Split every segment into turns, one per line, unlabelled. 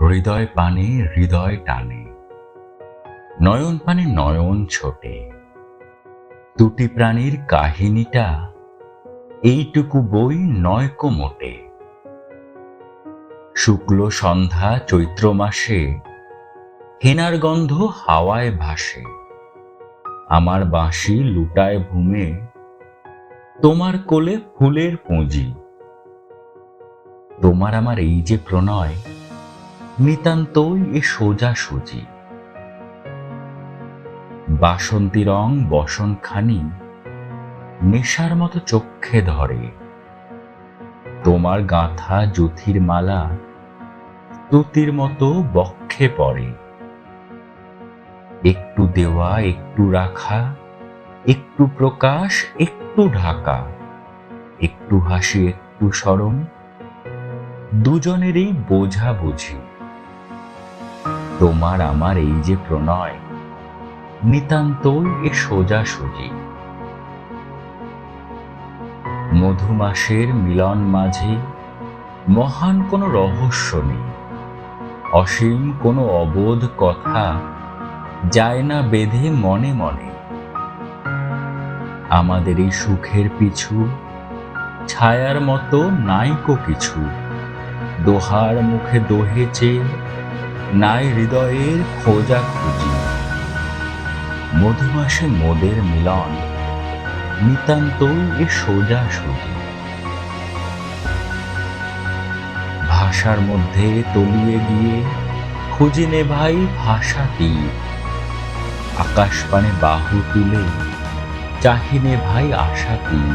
হৃদয় পানে, হৃদয় টানে। নয়ন পানে নয়ন ছোটে। দুটি প্রাণীর কাহিনীটা এইটুকু বই নয়কো মোটে। শুক্ল সন্ধ্যা, চৈত্র মাসে হেনার গন্ধ হাওয়ায় ভাসে। আমার বাঁশি লুটায় ভূমে, তোমার কোলে ফুলের পুঁজি। তোমার আমার এই যে প্রণয় নিতান্তই এ সোজা সুজি বাসন্তী রং বসনখানি নেশার মতো চক্ষে ধরে। তোমার গাঁথা জ্যোতির মালা স্তুতির মতো বক্ষে পড়ে। একটু দেওয়া, একটু রাখা, একটু প্রকাশ, একটু ঢাকা। একটু হাসি, একটু সরম দুজনেরই বোঝা বুঝি তোমার আমার এই যে প্রণয়, নিতান্তই এ সোজা সুজি মধুমাসের মিলন মাঝে মহান কোনো রহস্য নেই। অসীম কোনো অবোধ কথা যায় না বেঁধে মনে মনে। আমাদের এই সুখের পিছু, ছায়ার মতো নাইকো কিছু, দোহার মুখে দোহেছে নাই হৃদয়ের খোঁজা খুঁজি। মধুমাসে মোদের মিলন নিতান্তই এ সোজা সুজি। ভাষার মধ্যে তলিয়ে গিয়ে খুঁজিনে ভাই ভাষাটি। আকাশ পানে বাহু তুলে চাহিনে ভাই আশাটি।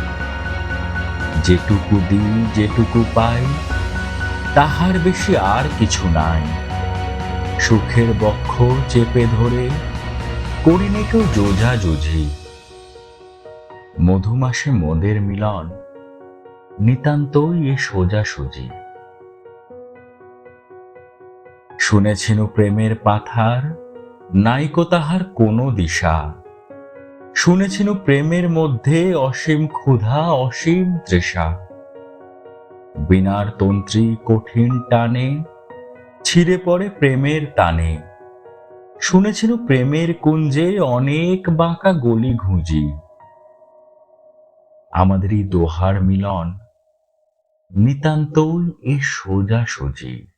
যেটুকু দিই, যেটুকু পাই, তাহার বেশি আর কিছু নাই। সুখের বক্ষ চেপে ধরে, করিনে কেউ যোঝা যোঝি। মধুমাসে মোদের মিলন, নিতান্তই এ সোজা সুজি। শুনেছিনু প্রেমের পাথার, নাইকো তাহার কোনো দিশা। শুনেছিনু প্রেমের মধ্যে অসীম ক্ষুধা, অসীম তৃষা। বিনার তন্ত্রী কঠিন টানে ছিঁড়ে পড়ে প্রেমের টানে। শুনেছিল প্রেমের কুঞ্জে অনেক বাঁকা গলি ঘুঁজি। আমাদের এই দোহার মিলন নিতান্তই এ সোজা সুজি